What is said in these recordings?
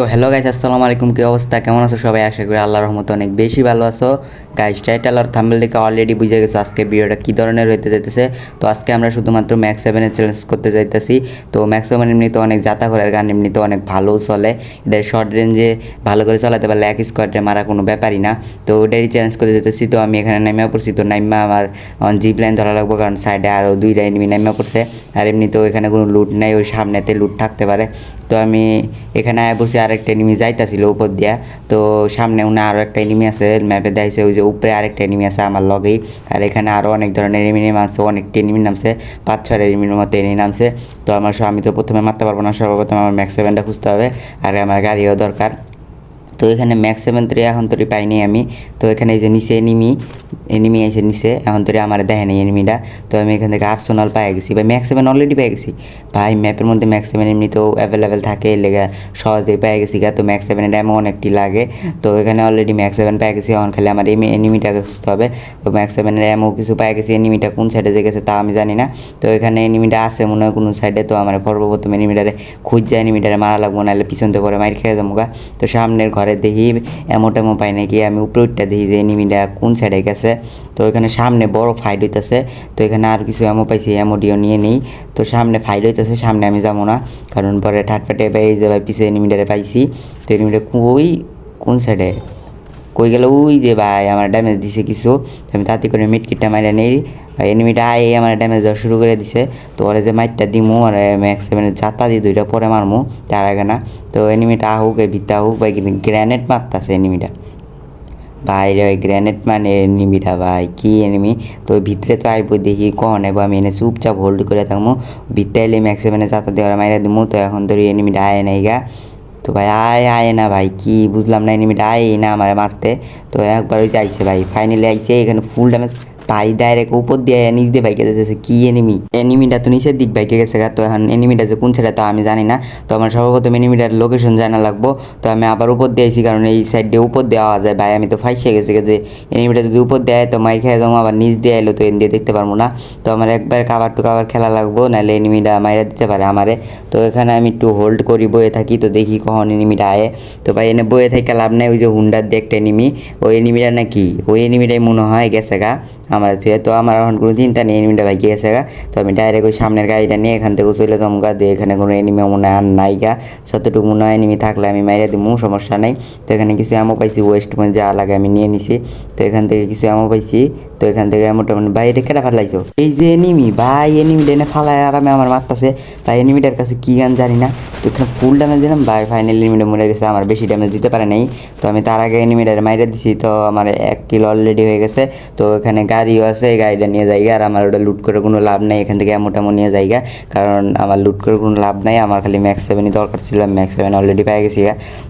তো hello guys আসসালামু আলাইকুম, কী অবস্থা? কেমন আছো সবাই? আশা করি আল্লাহ রহমত অনেক বেশি ভালো আছো। গাইজ টাইটেল আর থাম্বেল দেখে অলরেডি বুঝে গেছো আজকে ভিডিওটা কী ধরনের হইতে যাইতেছে। তো আজকে আমরা শুধুমাত্র ম্যাক্স সেভেনের চ্যালেঞ্জ করতে যাইতেছি। তো ম্যাক্স সেভেন এমনিতে অনেক যাতা করে গান, এমনিতে অনেক ভালো চলে। এটা শর্ট রেঞ্জে ভালো করে চালাতে পারলে এক স্কোয়াডে মারা কোনো ব্যাপারই না। তো ওটারই চ্যালেঞ্জ করতে যেতেছি তো আমি এখানে নামিয়া পড়ছি। তো নাইমা আমার জিপ লাইন ধরা লাগবো কারণ সাইডে আরও দুই লাইন নামিয়া পড়ছে। আর এমনিতেও এখানে কোনো লুট নাই, ওই সামনেতে লুট থাকতে পারে। তো আমি এখানে আয় বসে আরেকটা এনিমি যাইতাছিল উপর দিয়া, তো সামনে উনি আরও একটা এনিমি আছে ম্যাপে দেখাইছে, ওই যে উপরে আরেকটা এনিমি আছে আমার লগেই। আর এখানে আরও অনেক ধরনের এনিমি আছে অনেকটা এনিমি নামছে, পাঁচ, ছয় এনিমির মতো এনিমি নামছে। তো আমার আমি তো প্রথমে মারতে পারব না, সর্বপ্রথম আমার ম্যাক্স সেভেনটা খুঁজতে হবে, আর আমার গাড়িও দরকার। তো এখানে ম্যাক্স সেভেন তৈরি এখন তৈরি পাইনি আমি। তো এখানে এই যে নিচে এনিমি এনিমি এসে নিচে, এখন তৈরি আমার দেখে নেই এনিমিটা তো আমি এখান থেকে আর্সোনাল পেয়ে গেছি। বা ম্যাক্স সেভেন অলরেডি পেয়ে গেছি। ভাই ম্যাপের মধ্যে ম্যাক্স সেভেন এমনিতেও অ্যাভেলেবেল থাকে লেগে সহজেই পেয়ে গেছি গা। তো ম্যাক্স সেভেনের ড্যামও অনেকটি লাগে। তো এখানে অলরেডি ম্যাক্স সেভেন পেয়ে গেছি, এখন খালি আমার এমি এনিমিটাকে খুঁজতে হবে। তো ম্যাক্স এমও কিছু পেয়ে গেছি এনিমিটা কোন সাইডে যে গেছে তা আমি জানি না। তো এখানে এনিমিটা আছে মনে হয় কোনো সাইডে তো আমার সর্বপ্রথম এনিমিটারে খুঁজছে এনিমিটারে মারা লাগবো, নাহলে পিছন থেকে পরে মাইর খেয়ে যাব গা। তো সামনের ঘরে দেখি এমো টেমো পাই নাকি, আমি উপরে উঠটা দেখি যে এনিমিটা কোন সাইডে গেছে। তো এখানে সামনে বড় ফাইট হইতেছে। তো এখানে আর কিছু এমো পাইছি এমোডিও নিয়ে নেই। তো সামনে ফাইট হইতেছে, সামনে আমি যাব না। কারণ পরে ঠাট ফাটে পাই যে ভাই পিছিয়ে এনিমিটারে পাইছি। তো এনিমিটা কই, কোন সাইডে কই গেল? ওই যে ভাই, আমার ড্যামেজ দিছে কিছু। আমি তাতে করে মিট কিটটা মাইরা নেই। এনিমিটা আয় আমার ড্যামেজ দেওয়া শুরু করে দিছে। তো ওরা যে মাইটটা দিমু আর ম্যাক্স সেভেনের চাতা দিয়ে দুইটা পরে মারমু, তার আগে না। তো এনিমিটা আহুক এই ভিত্তা আহুক, ভাই গ্র্যানেড মারতাছে এনিমিটা ভাই রে গ্রেনেড মানে এনিমিটা ভাই, কি এনিমি তো ভিতরে তো আইব দেখি, কখন আইব? আমি এনে চুপচাপ হোল্ড করে থাকব। ভিতরে এলে ম্যাক্সে মানে চাতা দেওয়ার মাইরা দিবো তো এখন ধরি এনিমিটা আয় নাই গা। তো ভাই, আয় আয় না ভাই, কি বুঝলাম না এনিমিটা আয় না আমার মারতে। তো একবার ওই যে আইছে ভাই ফাইনালি আইছে, এখানে ফুল ড্যামেজ ভাই ডাইরেক্ট উপর দিয়ে নিচ দিয়ে বাইকে যাচ্ছে কি এনিমি এনিমিটা তো নিচের দিক বাইকে গেছে গা। তো এখন এনিমিটা যে কোন সাইডে তো আমি জানি না। তো আমার সর্বপ্রথম এনিমিটার লোকেশন জানা লাগবো। তো আমি আবার উপর দিয়ে আইছি, কারণ এই সাইড দিয়ে উপর দেওয়া যায়। ভাই, আমি তো ফাইসে গেছে যে এনিমিটা যদি উপর দেয় তো মাইর খেয়ে যাব। আবার নিচ দিয়ে এলো তো এন দিয়ে দেখতে পারব না। তো আমার একবার কাবার টু কাবার খেলা লাগবো, নাহলে এনিমিটা মাইরা দিতে পারে আমারে। তো এখানে আমি একটু হোল্ড করি, বয়ে থাকি, তো দেখি কখন এনিমিটা আয়ে। তো ভাই, এনে বয়ে থেকে লাভ নাই, ওই যে হুন্ডার দিয়ে একটা এনিমি ওই এনিমিটা নাকি? ওই এনিমিটাই মনে হয় গেছে গা। আমার ছুঁয়ে তো আমার এখন কোনো চিন্তা নেই এনিমিটা ভাই গেছে গা। তো আমি ডাইরেক্ট ওই সামনের গাড়িটা নিয়ে এখান থেকে চলে যাব গা। দিয়ে এখানে কোনো এনিমি মনে আর নাই গা। যতটুকু মনে হয় এনিমি থাকলে আমি মাইরে দিবো সমস্যা নাই। তো এখানে কিছু এমও পাইছি ওয়েস্ট পয়েন্ট যা লাগে আমি নিয়ে নিছি। তো এখান থেকে কিছু এমও পাইছি। তো এখান থেকে মোটামুটি ভাই, এটা কেটে এই যে এনিমি ভাই এনিমিটা এনে ফালায় আরামে আমার মারতাছে। ভাই এনিমিটার কাছে কি গান জানি না। তো এখানে ফুল ড্যামেজ দিলাম। ভাই ফাইনাল এনিমিটা মরে গেছে, আমার বেশি ড্যামেজ দিতে পারে নাই। তো আমি তার আগে এনিমিটার মাইরে দিছি। তো আমার এক কিলো অলরেডি হয়ে গেছে। তো এখানে গাড়িও আছে, এই গাড়িটা নিয়ে যাইগা। আর আমার ওটা লুট করে কোনো লাভ নেই, এখান থেকে মোটামুটি নিয়ে যাইগা। কারণ আমার লুট করে কোনো লাভ নাই, আমার খালি ম্যাক্স সেভেনই দরকার ছিল ম্যাক্স সেভেন অলরেডি পেয়ে গেছি।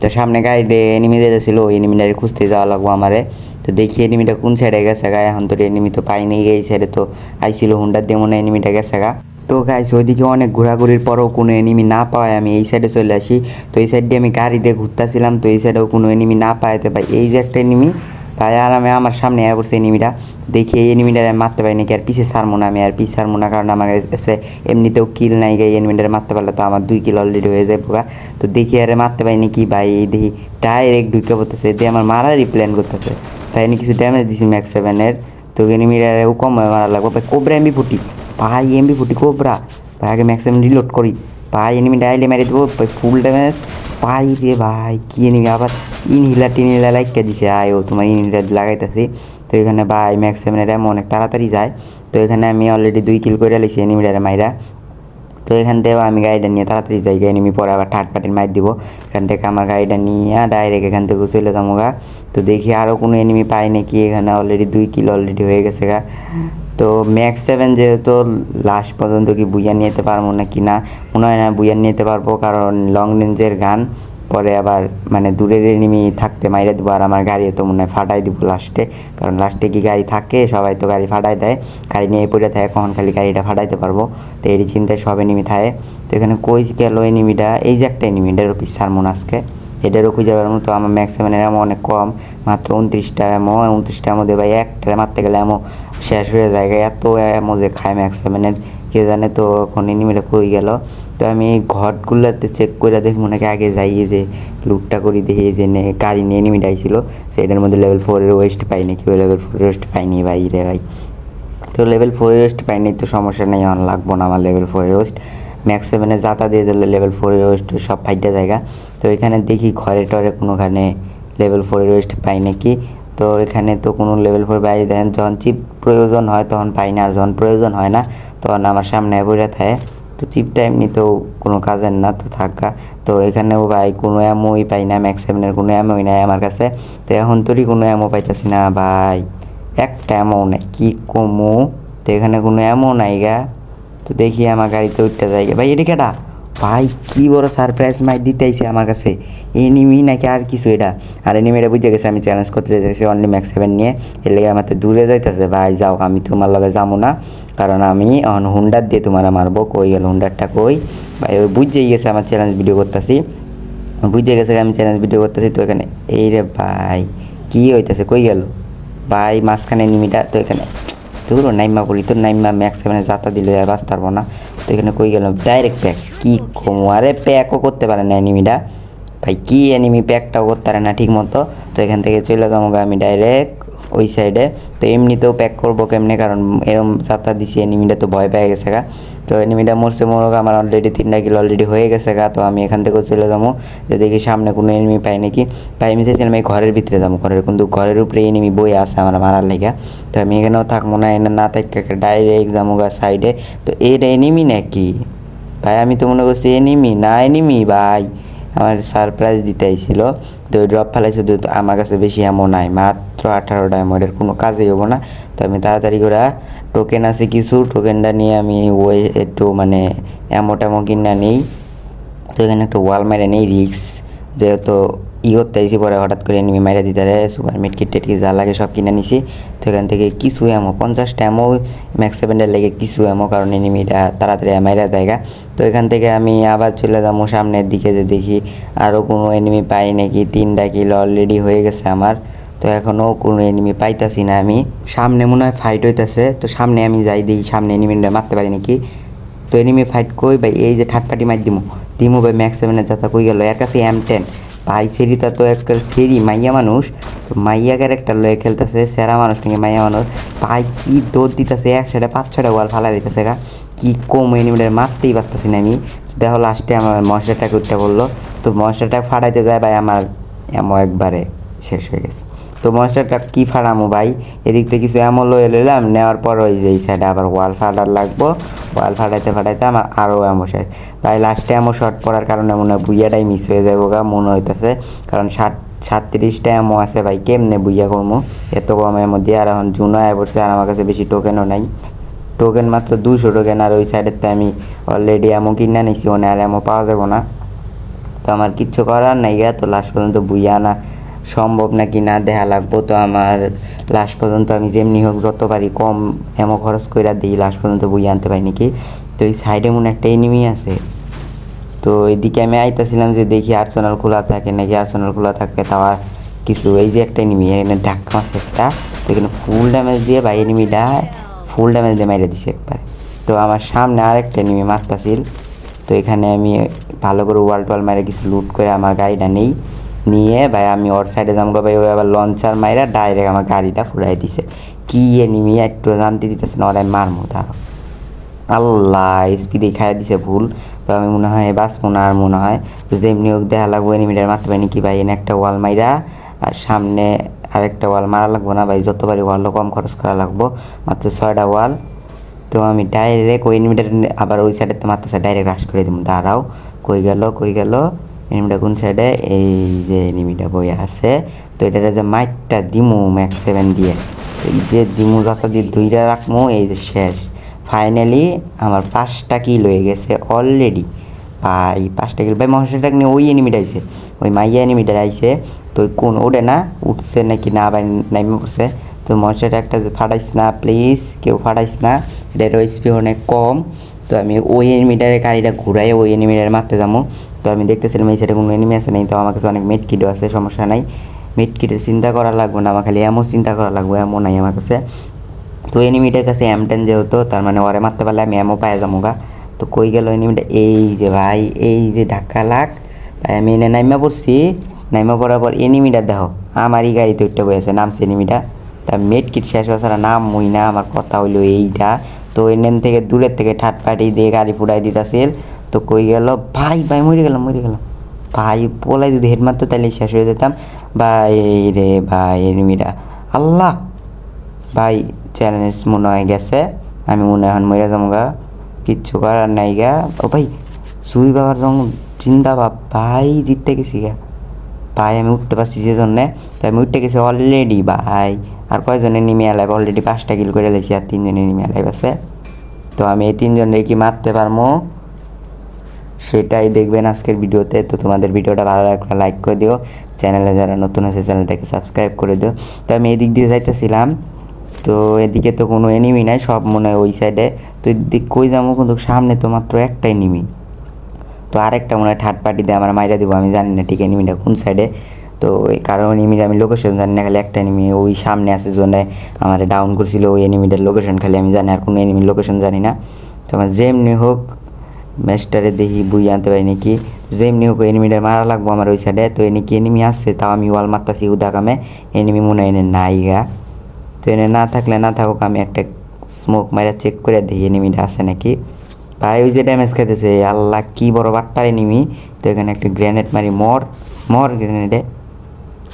তো সামনে গাড়ি দিয়ে এনিমি যেতেছিল ওই এনিমিটারে খুঁজতে যাওয়া লাগবো আমারে। তো দেখি এনিমিটা কোন সাইডে গেছে গা, এখন তো এনিমি তো পাইনি এই সাইডে তো। আইছিল হুন্ডার দিয়ে মনে এনিমিটা গেছে গা। তো গাইস ওইদিকে অনেক ঘোরাঘুরির পরেও কোনো এনিমি না পাওয়ায় আমি এই সাইডে চলে আসি। তো এই সাইড দিয়ে আমি গাড়ি দিয়ে ঘুরতেছিলাম, তো এই সাইডেও কোনো এনিমি না পাইতে ভাই এই যে একটা এনিমি ভাই আর আমি আমার সামনে আয়া পড়ছে এনিমিটা। দেখি এই এনিমিটারে মারতে পারি নাকি? আর পিছে সারমো না আমি, আর পিছে সারমো না কারণ আমার কাছে এমনিতেও কিল নাই গে। এনিমিটারে মারতে পারলে তো আমার দুই কিল অলরেডি হয়ে যায় পোকা তো দেখি আরে মারতে পারি নাকি ভাই? দেখি ডাইরেক্ট ঢুকে পড়তেছে। দিয়ে আমার মারারই প্ল্যান করতেছে। ভাই, এনে কিছু ড্যামেজ দিছি ম্যাক্স সেভেনের তো এনিমিটারেও কম মারা লাগবে। ভাই কোবরা এমবি ফুটি ভাই এমবি ফুটি কোবরা ভাই, আগে ম্যাক্স সেভেন রিলোড করি। ভাই এনিমি ডাইলে মেরে দেবো। ভাই ফুল ড্যামেজ ভাই রে ভাই, কী নিবি? আবার ইনহিলার টিনহিলার লাইকা দিছে, আয় ও তোমার ইনহিলার লাগাইতেছি। তো এখানে ভাই ম্যাক্সিমাম সেভেনের অনেক তাড়াতাড়ি যায়। তো এখানে আমি অলরেডি দুই কিল করে লিছি এনিমিটারে মাইরা। তো এখান থেকে আমি গাড়িটা নিয়ে তাড়াতাড়ি যাই গাড়ি এনিমি পরে আবার থার্ড পাটির মাইর দিব। এখান থেকে আমার গাড়িটা নিয়ে ডাইরেক্ট এখান থেকে চলে যাব গা। তো দেখি আরও কোনো এনিমি পাই নাকি, এখানে অলরেডি দুই কিলো অলরেডি হয়ে গেছে গা। তো ম্যাক্স সেভেন যেহেতু লাস্ট পর্যন্ত কি বুইয়া নিয়ে যেতে পারব না কি না, মনে হয় না বুইয়া নিয়ে যেতে পারব, কারণ লং রেঞ্জের গান। পরে আবার মানে দূরের এনিমি থাকতে মাইরে দেবো, আর আমার গাড়ি তো মনে হয় ফাটাই দিব লাস্টে কারণ লাস্টে কি গাড়ি থাকে, সবাই তো গাড়ি ফাটাই দেয়। গাড়ি নিয়ে পড়ে থাকে কখন খালি গাড়িটা ফাটাইতে পারব। তো এরই চিন্তায় সব এনিমি থাকে। তো এখানে কই গেল এনিমিটা এই যে একটা এনিমি এটারও পিস সারমোন আজকে। এটারও খুঁজে পাওয়ার মতো আমার ম্যাক্সিমামের এমন অনেক কম। মাত্র উনত্রিশটা এমো উনত্রিশটা এমো ভাই একটা মারতে গেলে এমো শেষ হয়ে যায়। এত এমো যে খায় ম্যাক্সিমামের কে জানে তো এখন এনিমিটা কই গেল? তো আমি ঘরগুলোতে চেক করে দেখব নাকি আগে যাই যে লুটটা করি, দেখি যে নে- গাড়ি নিয়ে এনিমিটা আইছিল সেটার মধ্যে লেভেল ফোরের ওয়েস্ট পাইনি ওই লেভেল ফোরের ওয়েস্ট পাইনি ভাই রে ভাই। তো লেভেল ফোরের ওয়েস্ট পাইনি তো সমস্যা নেই আমার লাগবো না আমার লেভেল ফোরের ওয়েস্ট ম্যাক্স সেভেনে যাতা দিয়ে দিলে লেভেল ফোরের ওয়েস্ট সব ফাইটে জায়গা। তো এখানে দেখি ঘরে টরে কোনোখানে লেভেল ফোরের ওয়েস্ট পাই নাকি। তো এখানে তো কোনো লেভেল ফোর বাইরে দেন যখন চিপ প্রয়োজন হয় তখন পাই না, আর যখন প্রয়োজন হয় না, তখন আমার সামনে পড়ে থাকে। তো চিপটা এমনিতেও কোনো কাজের না, তো থাকা। তো এখানেও ভাই কোনো অ্যামোই পাই না ম্যাক্স সেভেনের কোনো অ্যামোই নাই আমার কাছে। তো এখন তোরই কোনো অ্যামো পাইতেছি না ভাই। একটা অ্যামো নাই, কী কমো? তো এখানে কোনো অ্যামো নাই গা। তো দেখি আমার গাড়িতে উঠতে যাই ভাই, এটা কেটা ভাই, কি বড় সারপ্রাইজ মাই দিতে আইছে আমার কাছে। এনিমি নাকি আর কিছু এটা? আর এনিমি এটা বুঝে গেছে, আমি চ্যালেঞ্জ করতে যাইতেছি অনলি ম্যাক্স সেভেন নিয়ে। এর লেগে আমার দূরে যাইতেছে, ভাই, যাও, আমি তোমার লগে যাব না। কারণ আমি অন হুন্ডার দিয়ে তোমার মারবো, কই গেল হুন্ডারটা কই? ভাই, ওই বুঝেই গেছে আমার চ্যালেঞ্জ ভিডিও করতেছি। বুঝে গেছে আমি চ্যালেঞ্জ ভিডিও করতেছি, তো এখানে, এই রে ভাই, কী হইতেছে, কই গেল? ভাই, মাঝখানে নিমিটা তো এখানে তোর নাইমা বলি, তো নাইমা ম্যাক্স সেভেনে যাতা দিল আর বাঁচতে পারব না, তো এখানে কই গেল? ডাইরেক্ট প্যাক কী কম? আরে প্যাকও করতে পারে না অ্যানিমিটা ভাই, কী অ্যানিমি প্যাকটাও করতে পারে না ঠিক মতো তো এখান থেকে চলে যাব আমি ডাইরেক্ট ওই সাইডে তো এমনিতেও প্যাক করব কেমনে? কারণ এরম যাতা দিছি অ্যানিমিটা তো ভয় পেয়ে গেছে গা। তো এনিমিটা মরছে, মরক, আমার অলরেডি তিনটা কিলো অলরেডি হয়ে গেছে গা, তো আমি এখান থেকেও চলে যাব। যে দেখি সামনে কোনো এনিমি পাই নাকি? তাই আমি চাইছিলাম এই ঘরের ভিতরে যাব, ঘরের কিন্তু ঘরের উপরে এনিমি বই আছে আমার মারার লেগে। তো আমি এখানেও থাকব না, এনে না থাক ডাইরেক্ট যাব গা সাইডে তো এর এনিমি নাকি? ভাই, আমি তো মনে করছি এনিমি না এনিমি ভাই। আমার সারপ্রাইজ দিতে আইছিল। তো ওই ড্রপ ফেলাইছে, তো আমার কাছে বেশি এমন নাই, মাত্র আঠারোটা এমনের কোনো কাজেই হব না। তো আমি তাড়াতাড়ি করে টোকেন আছে কিছু টোকেনটা নিয়ে আমি ওই একটু মানে এমো টেমো কিনা নেই। তো এখানে একটা ওয়াল মেরে নেই রিক্স যেহেতু ই করতে আইসি পরে হঠাৎ করে এনিমি মাইরা দিতে রে সুপার মিট কিট টেট যা লাগে সব কিনে নিছি। তো এখান থেকে কিছু এমো পঞ্চাশটা এমো ম্যাক্স সেভেন্ডের লেগে কিছু এমো কারণ এনিমিটা তাড়াতাড়ি মাইরা জায়গা তো এখান থেকে আমি আবার চলে যাব সামনের দিকে, যে দেখি আরও কোনো এনিমি পাই নাকি, তিনটা কিল অলরেডি হয়ে গেছে আমার। তো এখনও কোনো এনিমি পাইতাছি না আমি। সামনে মনে হয় ফাইট হইতাছে, তো সামনে আমি যাই দিই সামনে এনিমিটা মারতে পারি নাকি। তো এনিমি ফাইট কই ভাই, এই যে থার্ড পার্টি মার দিমু। দিমু ভাই ম্যাক্স সেভেনের যাতা কই গেল? এর কাছে এম টেন ভাই সেরিটা তো এক সেরি মাইয়া মানুষ। তো মাইয়া ক্যারেক্টার লয়ে খেলতেছে, সেরা মানুষ নাকি মাইয়া মানুষ। ভাই, কি দৌড় দিতেছে, একসাথে পাঁচ ছটা ওয়াল ফালা দিতেছে গা। কি কম এনিমিটার মারতেই পারতেছি না আমি। দেখো লাস্টে আমার মশলাটাকে উঠতে বলল, তো মশলাটা ফাটাইতে যায় ভাই, আমার এমন একবারে শেষ হয়ে গেছে। তো মনস্টারটা কি ফাড়ামো ভাই? এদিক থেকে কিছু এমন লয়ে লইলাম নেওয়ার পর ওই যে এই সাইডে আবার ওয়াল ফাটার লাগবো। ওয়াল ফাটাইতে ফাটাইতে আমার আরও এমো শেষ। ভাই লাস্টে এমো শর্ট পড়ার কারণে মনে হয় বুইয়াটাই মিস হয়ে যাব গা, মনে হইতেছে। কারণ ষাট সাতত্রিশটা এমো আছে ভাই, কেমনে বুইয়া করব এত কম এমো দিয়ে আর এখন জুনো আয় পড়ছে আর আমার কাছে বেশি টোকেনও নাই। টোকেন মাত্র দুশো টোকেন আর ওই সাইডের সাইডেতে আমি অলরেডি এমো কিনে নিছি ওনে আর এমো পাওয়া যাব না। তো আমার কিচ্ছু করার নাই গা, তো লাস্ট পর্যন্ত বুইয়া আনা সম্ভব নাকি? না দেখা লাগবো তো আমার। লাস্ট পর্যন্ত আমি যেমনি হোক যত পারি কম এমন খরচ করে দিই লাস্ট পর্যন্ত বই আনতে পারি নাকি? তো এই সাইডে মনে একটা এনিমি আছে। তো এদিকে আমি আইতাছিলাম যে দেখি আর্সেনাল খোলা থাকে নাকি? আর্সেনাল খোলা থাকবে তাও আর কিছু, এই যে একটা এনিমি এখানে ধাক্কা মারছে একটা। তো এখানে ফুল ড্যামেজ দিয়ে বা এনিমিটা ফুল ড্যামেজ দিয়ে মাইরে দিছে একবার। তো আমার সামনে আরেকটা এনিমি মারতাছিল। তো এখানে আমি ভালো করে ওয়াল টোয়াল মারে কিছু লুট করে আমার গাড়িটা নেই। নিয়ে ভাই আমি ওর সাইডে গো ভাই ওই আবার লঞ্চার মাইরা ডাইরেক্ট আমার গাড়িটা ফুরাই দিছে। কি এনিমি একটু জানতে দিতেছে না ওরাই মারমু তার আল্লাহ স্পিডে খাইয়া দিছে ভুল। তো আমি মনে হয় বাঁচবো মনে আর মনে হয় তো যেমনি হোক দেখা লাগবো এনিমিটার মারতে পারি কি ভাই? এনে একটা ওয়াল মাইরা, আর সামনে আরেকটা ওয়াল মারা লাগবো না ভাই? যতবারই ওয়ালও কম খরচ করা লাগবো, মাত্র ছয়টা ওয়াল তো আমি ডাইরেক্ট ওই এনিমিটার আবার ওই সাইডে তো মারতেছে ডাইরেক্ট রাশ করে দিব দাঁড়াও। কই গেল কই গেল? এনিমিটা কোন সাইডে এই যে এনিমিটা বই আছে। তো এটার যে মাইটটা দিমু ম্যাক্স সেভেন দিয়ে। তো এই যে দিমু যাতা দিয়ে দুইটা রাখমু, এই যে শেষ। ফাইনালি আমার পাঁচটা কিল হয়ে গেছে অলরেডি ভাই, পাঁচটা কিল ভাই মহাশয়টা নিয়ে ওই এনিমিটা আইছে। ওই মাইয়া এনিমিটা আইছে। তো কোন ওডে না, উঠছে নাকি না ভাই, নাইমে পড়ছে। তো মহাশয়টা একটা যে ফাটাইস না প্লিজ কেউ ফাটাইস না। এটার স্পি অনেক কম। তো আমি ওই এনিমিটারে গাড়িটা ঘুরাই ওই এনিমিটারে মারতে যাব তো আমি দেখতেছিলাম, এই সাইডে কোনো এনিমি আছে নেই, তো আমার কাছে অনেক মেট কিটও আছে, সমস্যা নাই। মেট কিটের চিন্তা করা লাগবে না, আমার খালি এমন চিন্তা করা লাগবে এমন নাই আমার কাছে। তো এনিমিটার কাছে এম টেন যেহেতু, তার মানে ওরে মারতে পারলে আমি এমও পায়ে যাব গা। তো কই গেল এনিমিটা এই যে ভাই, এই যে ধাক্কা লাগ। আমি এনে নাইমা পড়ছি। নাইমা পড়ার পর এনিমিটা দেখো, আমারই গাড়িতে উঠতে বসেছে নামছে এনিমিটা তা মেট কিট শেষ হওয়া ছাড়া নাম মুই না, আমার কথা হইল এইটা তো এনেন থেকে দূরের থেকে ঠাট পাটি দিয়ে গাড়ি ফুটাই দিতাছিল। তো কই গেল? ভাই ভাই, মরে গেলাম মরে গেলাম। ভাই পোলাই যদি হেড মারতো তাহলে শেষ হয়ে যেতাম। ভাই রে ভাই এনিমিটা আল্লাহ! ভাই চ্যালেঞ্জ মনে হয় গেছে। আমি মনে এখন মরে যাব গা। কিচ্ছু করার নাই গা। ও ভাই, সুই বাবার যখন চিন্তা ভাব ভাই, জিততে গেছি গা। ভাই, আমি উঠতে পারছি যে জন্যে। তো আমি উঠতে গেছি অলরেডি ভাই। আর কয়জনে নিমে এলাইব অলরেডি পাঁচটা কিল করে লেছি আর তিনজনে নিমে এলাইব আছে। তো আমি এই তিনজনে কি মারতে পারব সেটাই দেখবেন আজকের ভিডিওতে। তো তোমাদের ভিডিওটা ভালো লাগলে লাইক করে দিও। চ্যানেলে যারা নতুন আছে, চ্যানেলটাকে সাবস্ক্রাইব করে দিও। তো আমি এদিক দিয়ে যাইতেছিলাম। তো এদিকে তো কোনো এনিমি নাই, সব মনে হয় ওই সাইডে তো এদিক কই যাব কিন্তু সামনে তো মাত্র একটাই এনিমি তো আরেকটা মনে হয় থার্ড পার্টিতে আমার মাইরা দিব। আমি জানি না ঠিক এনিমিটা কোন সাইডে তো এই কারণ এনিমিটা আমি লোকেশন জানি না, খালি একটা এনিমি ওই সামনে আছে জন্য আমার ডাউন করছিল ওই এনিমিটার লোকেশন খালি আমি জানি আর কোনো এনিমির লোকেশন জানি না। তো আমার যেমনি হোক ম্যাচটারে দেখি, বুই আনতে পারি নাকি? যেমনি হোক এনিমিটার মারা লাগবো আমার ওই সাইডে তো এনে কি এনিমি আসছে তাও আমি ওয়াল মারতাছি উদাকামে এনিমি মনে হয় এনে নাই গা। তো এনে না থাকলে না থাকুক, আমি একটা স্মোক মারা চেক করে দেখি এনিমিটা আছে নাকি। ভাই, ওই যে ড্যামেজ খেতেছে আল্লাহ, কি বড় বাট্টার এনিমি তো এখানে একটা গ্রেনেড মারি, মর মর গ্রেনেডে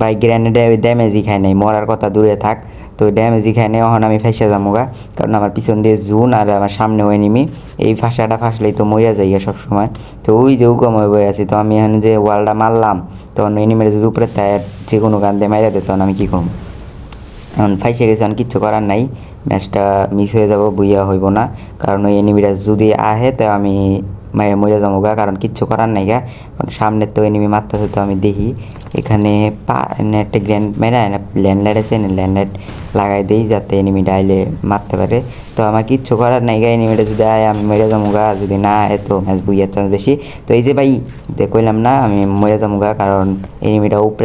ভাই গ্রেনেডে ওই ড্যামেজই খায় নাই, মরার কথা দূরে থাক। তো ড্যামেজই খায় নাই এখন আমি ফেসে যাব গা। কারণ আমার পিছন দিয়ে জুন আর আমার সামনে ওই এনিমি এই ফাঁসাটা ফাঁসলেই তো মরিয়া যাই সব সময় তো ওই যে উগময় বই আছি, তো আমি এখানে যে ওয়ালটা মারলাম, তখন এনিমিটা যদি উপরে তাই যে কোনো গান দিয়ে মাইরা দেয়, তখন আমি কী করব? এখন ফাইসে গেছে, এখন কিচ্ছু করার নাই। ম্যাচটা মিস হয়ে যাব, বুইয়া হইব না। কারণ ওই এনিমিটা যদি আহে, তো আমি মায়ের মরে যাব গা, কারণ কিচ্ছু করার নাই গা। কারণ সামনে তো এনিমি মারতেছে তো আমি দেখি। এখানে পা একটা গ্র্যান্ড মেরা ল্যান্ডলাইট আছে ল্যান্ডলাইট লাগাই দিই যাতে এনিমি ডাইলে মারতে পারে। তো আমার কিচ্ছু করার নাই গা এনিমিটা যদি আয়, আমি মরে যাব গা। যদি না আয়, তো ম্যাচ বুইয়ার চান্স বেশি। তো এই যে ভাই কইলাম না, আমি মরে যাব গা, কারণ এনিমিটা উপরে